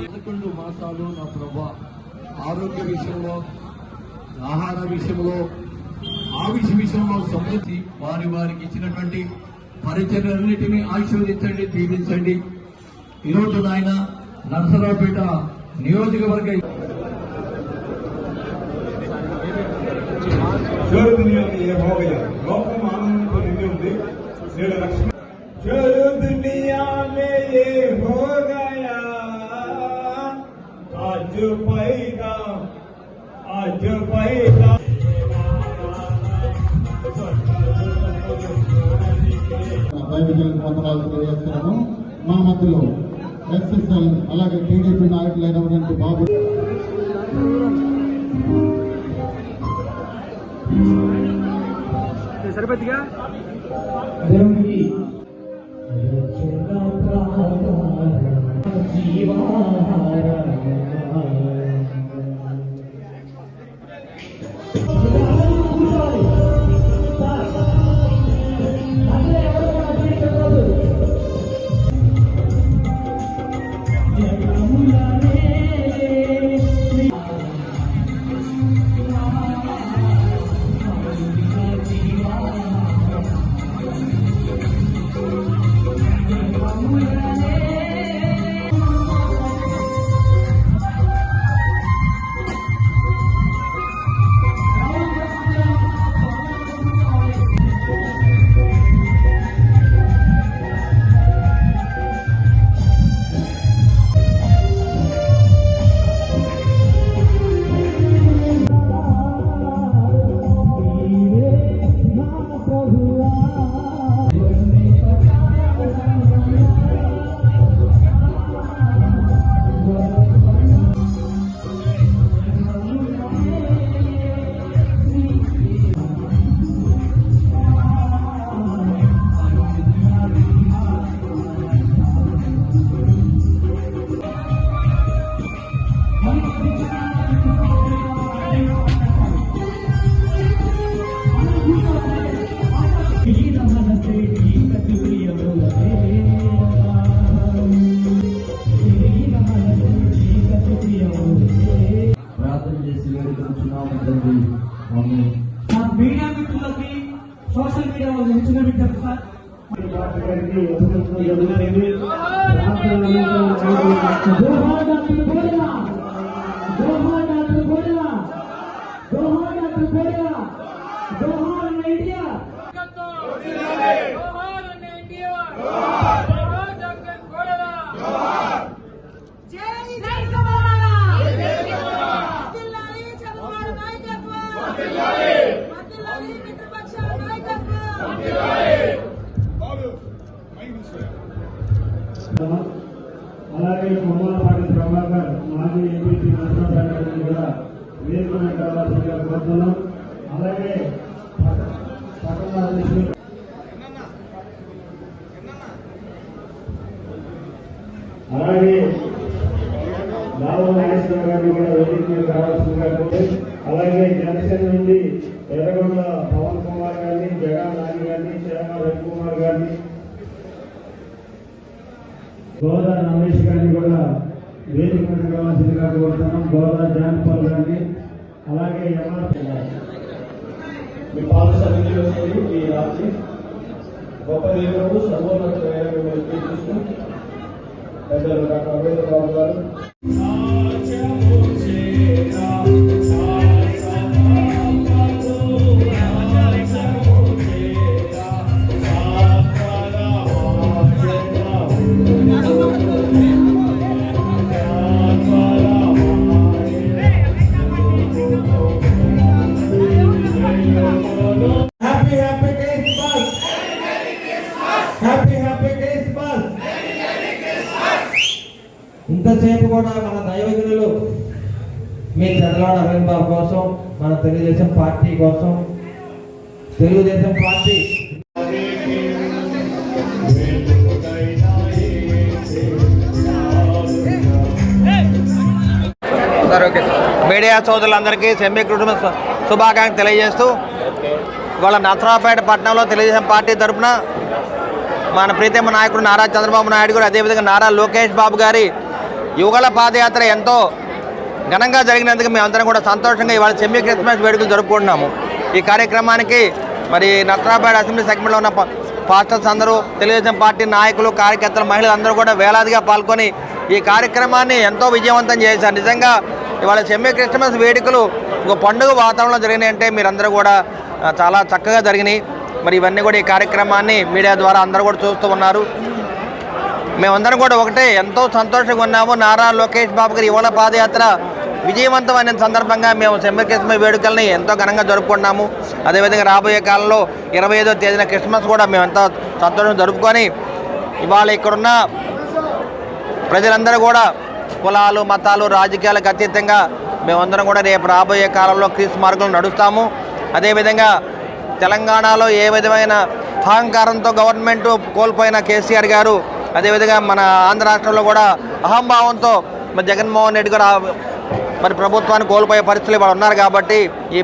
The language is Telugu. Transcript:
పదకొండు మాసాలు నా ప్రభా. ఆరోగ్య విషయంలో ఆహార విషయంలో ఆవిష విషయంలో సమృద్ధి వారి వారికి ఇచ్చినటువంటి పరిచర్యలన్నిటినీ ఆశీర్వదించండి దీవించండి. ఈరోజు నాయన నరసరావుపేట నియోజకవర్గ లోకం में ये हो गया आज पैदा आज पैदा వైవిధ్యాలకు వందనాలు తెలియజేస్తున్నాము మా మధ్యలో ఎస్ఎస్ఎల్ అలాగే టీడీపీ నాయకులైనటువంటి బాబు దేవునికి ఎంచుగా పెట్టారు సార్ జోహార్ అలాగే కొమ్మలపాటి ప్రభాకర్ మాజీ ఎంపీ నరసింహపేట గారిని కూడా వేదికగా కావాల్సిందిగా కోరుతున్నాం. అలాగే పట్టణ అలాగే బాబు నాగేశ్వర గారిని కూడా వేదిక కావాల్సిందిగా అలాగే జనసేన నుండి ఎర్రగొండ పవన్ కుమార్ గారిని జగన్ నాని గారిని చేమ రవికుమార్ గారిని గోదా రమేష్ గారిని కూడా వేదిక మీద కావాల్సిందిగా కోరుతున్నాం. గోదా జాన్పాల్ గారిని అలాగే ఎంఆర్ మీ పాద సన్నిధిలో ఈ రాత్రి గొప్ప దేవుడు సర్వోన్నత పెద్దలు డాక్టర్ అంబేద్కర్ బాబు గారు. ఎంతసేపు కూడా మన దైవజ్ఞులు మీ చంద్రబాబు అరవింద్ బాబు కోసం మన తెలుగుదేశం పార్టీ కోసం Telugu Desam party sir okay sir. Media సోదరులందరికీ సెమీ కుటుంబ శుభాకాంక్షలు తెలియజేస్తూ ఇవాళ నసరాపేట పట్టణంలో తెలుగుదేశం పార్టీ తరఫున మన ప్రీతమ నాయకుడు నారా చంద్రబాబు నాయుడు గారు అదేవిధంగా నారా లోకేష్ బాబు గారి యుగల పాదయాత్ర ఎంతో ఘనంగా జరిగినందుకు మేము అందరం కూడా సంతోషంగా ఇవాళ సెమీ క్రిస్మస్ వేడుకలు జరుపుకుంటున్నాము. ఈ కార్యక్రమానికి మరి నట్రాబాద్ అసెంబ్లీ సెగ్మెంట్లో ఉన్న పాస్టర్స్ అందరూ తెలుగుదేశం పార్టీ నాయకులు కార్యకర్తలు మహిళలు అందరూ కూడా వేలాదిగా పాల్గొని ఈ కార్యక్రమాన్ని ఎంతో విజయవంతం చేశారు. నిజంగా ఇవాళ సెమీ క్రిస్మస్ వేడుకలు ఒక పండుగ వాతావరణంలో జరిగినాయంటే మీరందరూ కూడా చాలా చక్కగా జరిగినాయి. మరి ఇవన్నీ కూడా ఈ కార్యక్రమాన్ని మీడియా ద్వారా అందరూ కూడా చూస్తూ ఉన్నారు. మేమందరం కూడా ఒకటే ఎంతో సంతోషంగా ఉన్నాము. నారా లోకేష్ బాబు గారి ఇవాళ పాదయాత్ర విజయవంతమైన సందర్భంగా మేము సెమ్మర్ వేడుకల్ని ఎంతో ఘనంగా జరుపుకున్నాము అదేవిధంగా రాబోయే కాలంలో ఇరవై ఐదో తేదీన క్రిస్మస్ కూడా మేము ఎంతో సంతోషం జరుపుకొని ఇవాళ ఇక్కడున్న ప్రజలందరూ కూడా కులాలు మతాలు రాజకీయాలకు అతీతంగా మేమందరం కూడా రేపు రాబోయే కాలంలో క్రీస్తు మార్గంలో నడుస్తాము. అదేవిధంగా తెలంగాణలో ఏ విధమైన అహంకారంతో గవర్నమెంట్ కోల్పోయిన కేసీఆర్ గారు అదేవిధంగా మన ఆంధ్ర రాష్ట్రంలో కూడా అహంభావంతో మరి జగన్మోహన్ రెడ్డి గారు మరి ప్రభుత్వాన్ని కోల్పోయే పరిస్థితులు ఇవాళ ఉన్నారు కాబట్టి ఈ